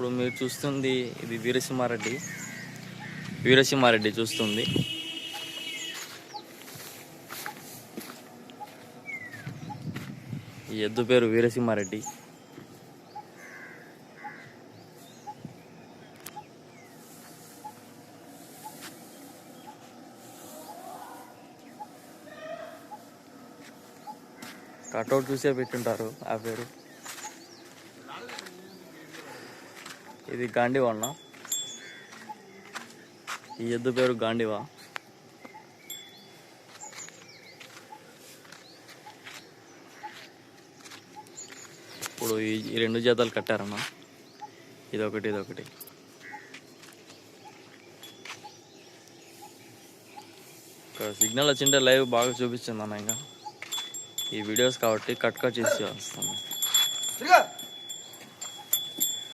ఇప్పుడు మీరు చూస్తుంది ఇది వీరసింహారెడ్డి. వీరసింహారెడ్డి చూస్తుంది. ఈ ఎద్దు పేరు వీరసింహారెడ్డి. కటౌట్ చూసే పెట్టుంటారు ఆ పేరు. ఇది గాంధీవా అన్న ఈ ఎద్దు పేరు గాండివా ఇప్పుడు ఈ రెండు జతలు కట్టారన్న. ఇదొకటి ఇదొకటి. ఇక్కడ సిగ్నల్ వచ్చింటే లైవ్ బాగా చూపిస్తుంది అన్న ఇంకా. ఈ వీడియోస్ కాబట్టి కట్ కట్ చేసి వస్తాను